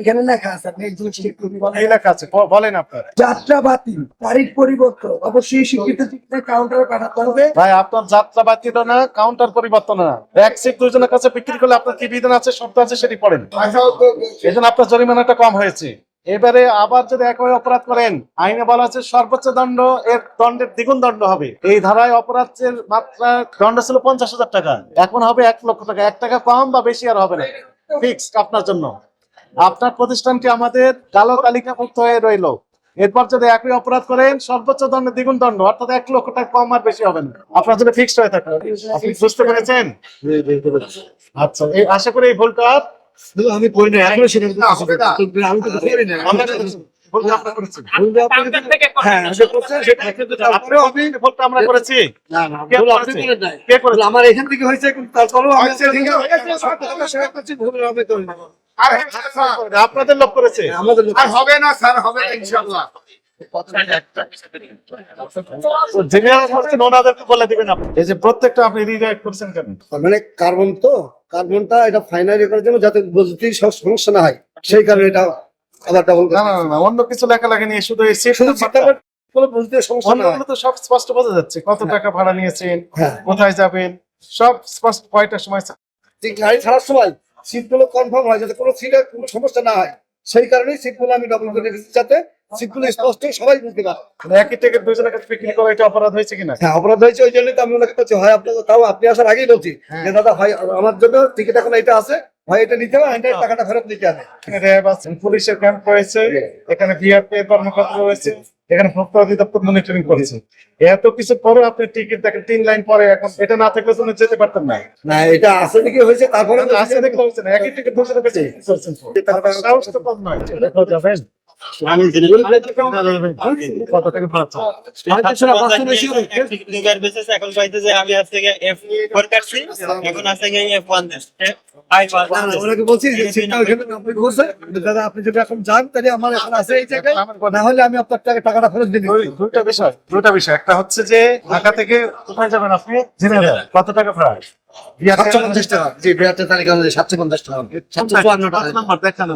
এখানে লেখা আছে আপনি এই জিনিসটা একটু বলেন। লেখা আছে বলেন আপনার। যাত্রা বাতিল তারিখ পরিবর্তন। অবশ্যই স্বীকৃত কাউন্টারে পাঠাতে হবে। ভাই আপনার যাত্রা বাতিল না কাউন্টার পরিবর্তন না। এক সিট দুজনের কাছে বিক্রি করলে আপনার কি বিধান আছে শব্দ আছে সেটি পড়েন। এই জন্য আপনার জরিমানাটা কম হয়েছে। এবারে আবার যদি একই অপরাধ করেন আইনে বলা আছে সর্বোচ্চ দণ্ড এর দণ্ডের দ্বিগুণ দণ্ড হবে। এই ধারায় অপরাধের মাত্রা দণ্ড ছিল পঞ্চাশ হাজার টাকা। এখন হবে এক লক্ষ টাকা। এক টাকা কম বা বেশি আর হবে না। ফিক্সড আপনার জন্য। আপনার প্রতিষ্ঠানটি আমাদের কালো তালিকাভুক্ত হয়ে রইল। এরপর যদি একই অপরাধ করেন সর্বোচ্চ দণ্ডের দ্বিগুণ দণ্ড অর্থাৎ এক লক্ষ টাকা কম আর বেশি হবে না। আপনার জন্য ফিক্সড হয়ে থাকে আপনি বুঝতে পেরেছেন? আচ্ছা এই আশা করি এই ভুলটা আমি করি না এখনও আমি তো করি না আমরা। হ্যাঁ না আমার এখান থেকে হয়েছে কিন্তু তারপরেও না। আর হ্যাঁ, আপনাদের লোক করেছে? আর হবে না স্যার হবে না ইনশাআল্লাহ। যিনি করছেন ওনাদেরকে বলে দিবেন আপনি। এই যে প্রত্যেকটা আপনি রিডাইরেক্ট করছেন কেন? মানে কার্বন তো কার্বনটা এটা ফাইনাল করার জন্য যাতে বুঝতে সমস্যা না হয় সেই কারণে এটা আবার ডাবল না না না, না অন্য কিছু লেখা শুধু এই শুধু কোনো বুঝতে সমস্যা না তো সব স্পষ্ট বোঝা যাচ্ছে কত টাকা ভাড়া নিয়েছেন হ্যাঁ। কোথায় যাবেন সব স্পষ্ট কয়টার সময় যে গাড়ি ছাড়ার সময় সিটগুলো কনফার্ম হয় যাতে কোনো সিটে কোনো সমস্যা না হয়। সেই কারণেই সিটগুলো আমি ডবল করে রেখেছি যাতে সিটগুলো স্পষ্ট সবাই বুঝতে পারে। মানে একই টিকিট দুজনের কাছে বিক্রি করা এটা অপরাধ হয়েছে কিনা? হ্যাঁ অপরাধ হয়েছে ওই জন্যই তো আমি ওনাকে বলছি হয় আপনাকে তাও আপনি আসার আগেই বলছি হ্যাঁ। যে দাদা ভাই আমার জন্য টিকিট এখন এটা আছে ভাই এটা নিতে হবে এটা টাকাটা ফেরত নিতে হবে। র্যাব আছে পুলিশের ক্যাম্প রয়েছে এখানে বিআরপি কর্মকর্তা রয়েছে। এখানে ভোক্তা অধিদপ্তর মনিটরিং করেছে। এত কিছু পরে আপনি টিকিট দেখেন তিন লাইন পরে এখন এটা না থাকলে তো উনি যেতে পারতেন না। না এটা আছে নাকি হয়েছে? তারপরে আসে দেখে দেখতে হচ্ছে না একই টিকিট ধরে রেখেছে সাহস তো কম নয় যাবেন। কত টাকা ভাড়া চান? এখন আমি আজ এফ ফোর কাটছি এখন আছে এফ ওয়ান আই না, না, ওনাকে বলছি যে সিটটা ওইখানে আপনি দাদা আপনি যদি এখন যান তাহলে আমার এখন আছে এই জায়গায়। না হলে আমি আপনার টাকা টাকাটা ফেরত দিয়ে দুই- দুইটা বিষয় দুইটা বিষয়। একটা হচ্ছে যে ঢাকা থেকে কোথায় যাবেন আপনি? জেনে কত টাকা ভাড়া সাতশো পঞ্চাশ টাকা। জি বিরাটের তালিকা সাতশো পঞ্চাশ টাকা। সাতশো চুয়ান্ন টাকা। দেখানো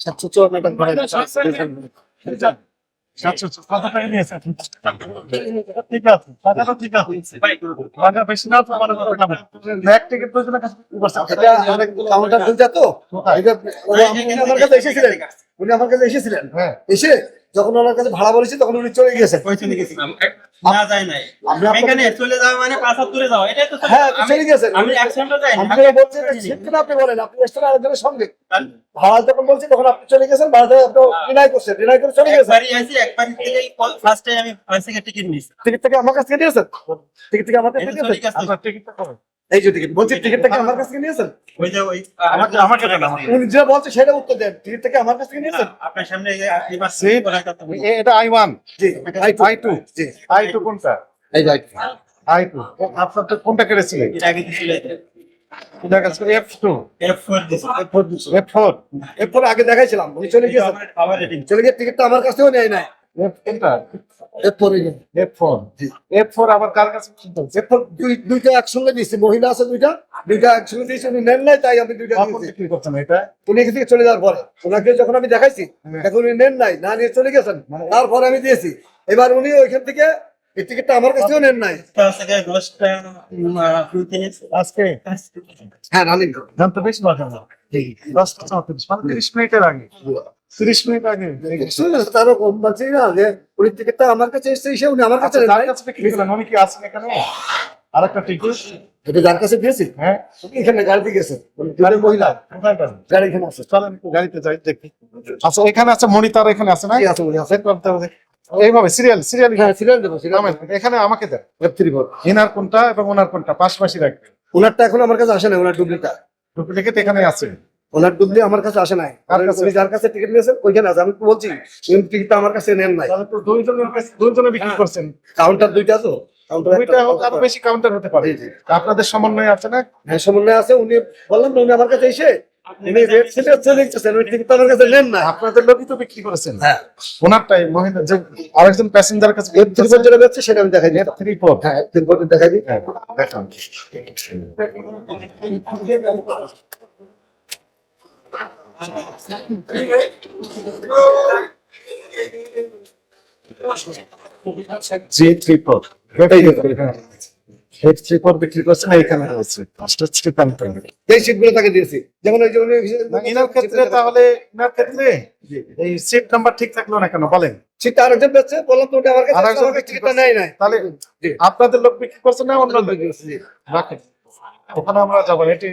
সাতশো চুয়ান্ন টাকা মনে উনি আমার কাছে এসেছিলেন উনি আমার কাছে এসেছিলেন হ্যাঁ এসে যখন ওনার কাছে ভাড়া বলেছি তখন উনি চলে গিয়েছেন। ওই চলে গেছিলাম না যায় নাই। আপনি এখানে চলে যাওয়া মানে পাঁচ হাত দূরে যাওয়া এটাই তো হ্যাঁ চলে গেছেন আমি অ্যাক্সিডেন্টও যাই আমি বলছি সেটা আপনি বলেন আপনি এসেছেন আরেকজনের সঙ্গে। ভাড়া যখন বলছি তখন আপনি চলে গেছেন ভাড়া থেকে আপনি ডিনাই করছেন ডিনাই করে চলে গেছেন থেকে ফার্স্টে আমি ফার্স্ট থেকে টিকিট নিছি টিকিট থেকে আমার কাছ থেকে নিয়েছেন? টিকিট থেকে আমার কাছ থেকে টিকিটটা এই যে টিকিট বলছি টিকিট থেকে আমার কাছ থেকে নিয়েছেন? ওই যে ওই আমাকে আমাকে উনি যে বলছে সেটা উত্তর দেন। টিকিট থেকে আমার কাছ থেকে নিয়েছেন? আপনার সামনে এবার Seat. বলা কথা এটা I one G. I two I two G. I two কোনটা? এই যে আই টু আই টু আপনার তো কোনটা কেটেছিলেন? আগে ছিল এফ ফোর এফ ফোর আগে দেখাইছিলাম। চলে গিয়ে টিকিটটা আমার কাছ থেকেও নেয় নাই। দুইটা একসঙ্গে মহিলা আছে দুইটা দুইটা একসঙ্গে দিয়েছি উনি নেন নাই তাই আমি দুইটা বিক্রি করছেন এটা? উনি এখান থেকে চলে যাওয়ার পরে ওনাকে যখন আমি দেখাইছি এখন উনি নেন নাই না নিয়ে চলে গেছেন তারপরে আমি দিয়েছি। এবার উনি ওইখান থেকে এই টিকিটটা আমার কাছেও নেন নাই। আজকে? হ্যাঁ রানিং দাম তো বেশি মানে তিরিশ মিনিটের আগে। তিরিশ মিনিট আগে তারও কম বলছি না যে উনি টিকিটটা আমার কাছে এসে উনি আমার কাছে আচ্ছা। কাছে উনি কি এখানে? টিকিট এটা যার কাছে দিয়েছি হ্যাঁ। এখানে গাড়িতে গেছে। মহিলা। গাড়ি এখানে আছে। চলেন একটু গাড়িতে যাই দেখি। আচ্ছা এখানে আছে মনিটর এখানে আছে না? আছে উনি আছে। এইভাবে সিরিয়াল সিরিয়াল। হ্যাঁ সিরিয়াল দেবো সিরিয়াল এখানে আমাকে দেন। ওয়েব থ্রি ফোর এনার কোনটা এবং ওনার কোনটা? পাশাপাশি রাখবেন। ওনারটা এখন আমার কাছে আসে না ওনার ডুপ্লিটা ডুপ্লিকেট এখানে আছে। ওনার ডুবলি আমার কাছে আসে নাই। উনি যার কাছে টিকিট নিয়েছেন ওইখানে আছে। আমি বলছি টিকিটটা আমার কাছে নেন নাই। দুইজনে বিক্রি করছেন। কাউন্টার দুইটা তো? কাউন্টার দুইটা হোক আরও বেশি কাউন্টার হতে পারে। জি, জি। আপনাদের সমন্বয় আছে না? হ্যাঁ সমন্বয় আছে। উনি বললাম উনি আমার কাছে এসে উনি রেড সিটে চলে গেছেন। ওই টিকিটটা আমার কাছে নেন না আপনাদের লোকই তো বিক্রি করেছেন। হ্যাঁ। ওনারটাই মহিলা যে আরেকজন প্যাসেঞ্জার কাছে এফ থ্রি ফোর যেটা সেটা আমি দেখাই দিই। এফ থ্রি ফোর হ্যাঁ এফ থ্রি ফোর দেখাই দিই। দেখান জি থ্রি হেড থ্রি ফোর বিক্রি করছেন এইখানে হচ্ছে পাঁচটা হচ্ছে এই সিটগুলো তাকে দিয়েছি। যেমন এই যে উনি ক্ষেত্রে তাহলে এনার ক্ষেত্রে এই সিট নাম্বার ঠিক থাকল না কেন? বলেন। সিটটা আরেকজন বেচছে বললাম তো আমার কাছে আরেকজন বিক্রি টিকিটটা করছে। নাই। তাহলে আপনাদের লোক বিক্রি করছে না অন্য লোক বিক্রি করছে? ওখানে আমরা যাব এটি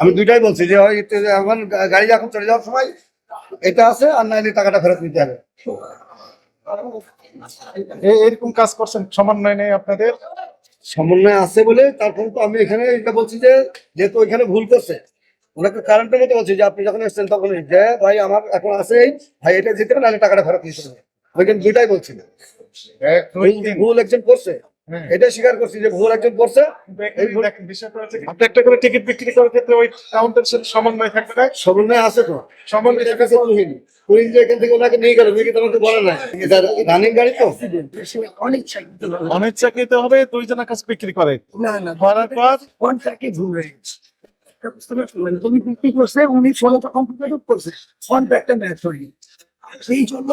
আমি দুইটাই বলছি যে হয় আমার গাড়ি যখন চলে যাওয়ার সময় এটা আছে আর নাইলে টাকাটা ফেরত নিতে হবে। এরকম কাজ করছেন সমন্বয় নেই আপনাদের? সমন্বয় আছে বলে তারপর তো আমি এখানে এটা বলছি যে যেহেতু ওইখানে ভুল করছে ওনাকে কারেন্টের মতো বলছি যে আপনি যখন এসছেন তখন যে ভাই আমার এখন আছে এই, ভাই এটা হবে নাহলে টাকাটা ফেরত নিতে হবে। ওইখানে দুইটাই বলছি। ভুল একজন করছে। হ্যাঁ। এটাই স্বীকার করছি যে ভুল একজন করছে। আপনি একটা করে টিকিট বিক্রি করার ক্ষেত্রে ওই কাউন্টার সাথে সমন্বয় থাকবে না? সমন্বয় আছে তো। সমন্বয় এটা যে এখান থেকে ওনাকে নিয়ে গেল উনি কিন্তু আমাকে বলে নাই? এটা রানিং গাড়ি তো? অনেক হবে দুইজনের কাছে বিক্রি করে। না না করার পর ফোনটাকে ভুল হয়ে গেছে। এটা? মানে তুমি বিক্রি করছে উনি ফোনটা কম্পিউটার করছে। ফোনটা একটা ম্যাচ হয়নি। সেই জন্য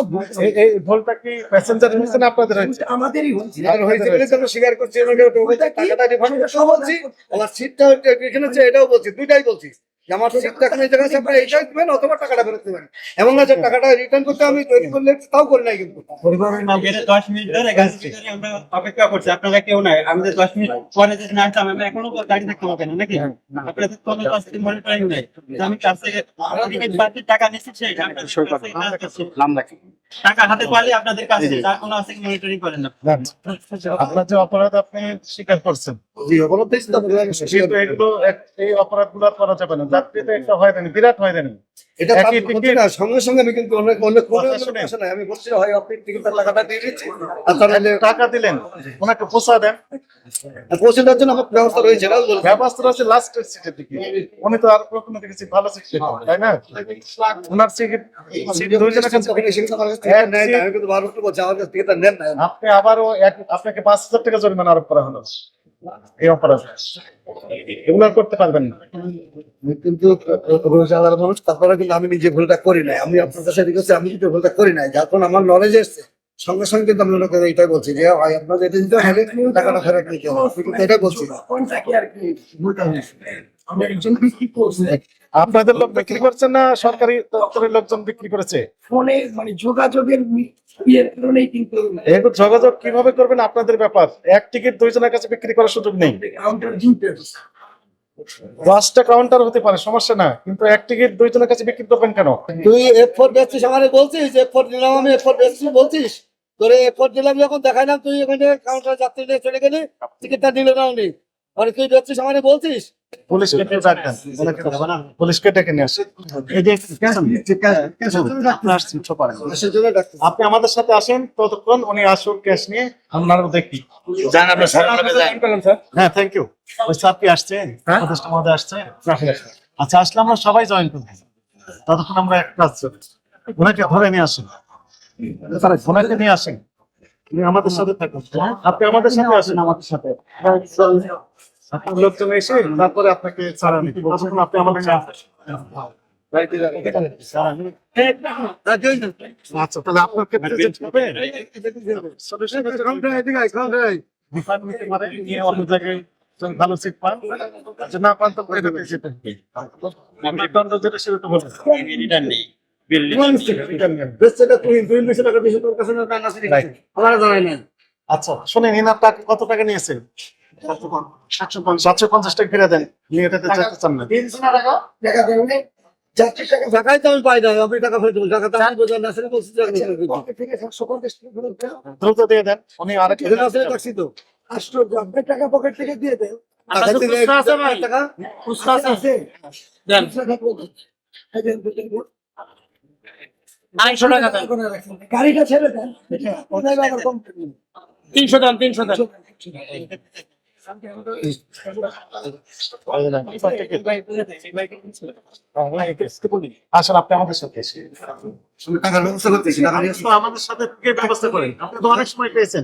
এই- ভুলটা কি প্যাসেঞ্জার হয়েছে না আপনাদের হয়েছে? আমাদেরই হয়েছে। আর হয়েছে বলে তো স্বীকার করছি ওনাকে টাকাটা রিফান্ড সব বলছি আমার সিটটা এখানে এটাও বলছি দুইটাই বলছি। যে আমার সিটটা এই জায়গায় আছে, এইটাই দিবেন অথবা টাকাটা ফেরত দেবেন। এমন না যে টাকাটা রিটার্ন করতে আমি তৈরি করলে তাও করি নাই কিন্তু। এটা দশ মিনিট ধরে গাড়ি আমরা অপেক্ষা করছি আপনারা কেউ নাই। আমাদের দশ মিনিট পরে যদি না আসতাম আমরা এখনও দাঁড়িয়ে থাকতে পারবেন না নাকি? আপনাদের কোনো কাজ মনিটরিং নেই। আমি কাছ থেকে বাড়তি টাকা নিচ্ছি সেটা হাতে পারলে আপনাদের কাছে তার কোনো আছে মনিটরিং করেন না। আপনার যে অপরাধ আপনি স্বীকার করছেন। জি এই অপরাধগুলো করা যাবে না। যাত্রীতে একটা হয়রানি বিরাট হয়রানি এটা তার একই বলছি ticket- না, সঙ্গে সঙ্গে আমি কিন্তু অনেক অনেক কোনো কথা শুনেন। সমস্যা নাই। আমি বলছি হয় আপনি টিকিটের টাকাটা দিয়ে দিচ্ছি আর তাহলে টাকা দিলেন ওনাকে পোষা দেন পৌঁছে দেওয়ার জন্য আমার ব্যবস্থা রয়েছে না ব্যবস্থা আছে লাস্টের সিটের দিকে উনি তো আর প্রথমে দেখেছি ভালো সিট তাই না ওনার সিট সিট দুইজনের কিন্তু বারবার নেন না। আপনি আবারও আপনাকে পাঁচ হাজার টাকা জরিমানা আরোপ করা হলো এই এগুলো করতে পারবেন না। কিন্তু মানুষ, তারপরে কিন্তু আমি নিজে ভুলটা করি নাই। আমি আপনাদের সাথে আমি ভুলটা করি নাই। যখন আমার নলেজ এসছে। সঙ্গে সঙ্গে কিন্তু আমি ওনাকে এটাই বলছি যে ভাই আপনার এটা দিতে হলে টাকাটা ফেরত নিতে হবে। কিন্তু এটাই বলছি। আপনাদের লোক বিক্রি করছেন না সরকারি দপ্তরের লোকজন বিক্রি করেছে? ফোনে মানে যোগাযোগের ইয়ের কারণেই কিন্তু যোগাযোগ কীভাবে করবেন আপনাদের ব্যাপার? এক টিকিট দুইজনের কাছে বিক্রি করার সুযোগ নেই। দশটা কাউন্টার হতে পারে, সমস্যা না কিন্তু এক টিকিট দুইজনের কাছে বিক্রি করবেন কেন? তুই এফ ফোর বেচছিস, আমারে বলছিস এফ ফোর নিলাম আমি এফ ফোর বেচছি বলছিস? তোরে এফ ফোর দিলাম যখন, দেখাইলাম তুই এখানে কাউন্টার যাত্রী নিয়ে চলে গেলি টিকিটটা দিল না উনি। মানে তুই বেচছিস, আমারে বলছিস? পুলিশকে ডেকে পুলিশকে ডেকে নিয়ে আসেন। আপনি আমাদের সাথে আসেন ততক্ষণ উনি আসুক ক্যাশ নিয়ে। আপনারও দেখি। হ্যাঁ থ্যাংক ইউ ওই স্যার কি মহোদয় আসছেন আচ্ছা আসলে আমরা সবাই জয়েন করব। ততক্ষণ আমরা এক কাজ করি। ওনাকে ধরে নিয়ে আসেন। ওনাকে নিয়ে আসেন। উনি আমাদের সাথে থাকুন। আপনি আমাদের সাথে আসেন। আমাদের সাথে। আপনার লোকজন এসে তারপরে আপনাকে ছাড়া নিতে আপনি আচ্ছা তাহলে আপনার না পান তো আচ্ছা শুনেন এনার কত টাকা নিয়েছেন? সাতশো পঞ্চাশ। টাকা ফিরে দেন। নিয়ে চাইতে চান না তিনশো টাকা? টাকা দেবে যাত্রীর টাকা টাকাই তো আমি পাই না আমি টাকা ফেরত দেবো টাকা তো আমি বোঝার না সেটা বলছি। দ্রুত দিয়ে দেন। উনি আরেক তো। আশ্চর্য টাকা পকেট থেকে দিয়ে দেন। দেন। রাখেন। গাড়িটা ছেড়ে দেন। আবার কম। তিনশো দেন তিনশো দেন। আসেন আপনি আমাদের সাথে এসে টাকার ব্যবস্থা করতেছি টাকা নিয়ে তো আমাদের সাথে ব্যবস্থা করেন? আপনি তো অনেক সময় পেয়েছেন।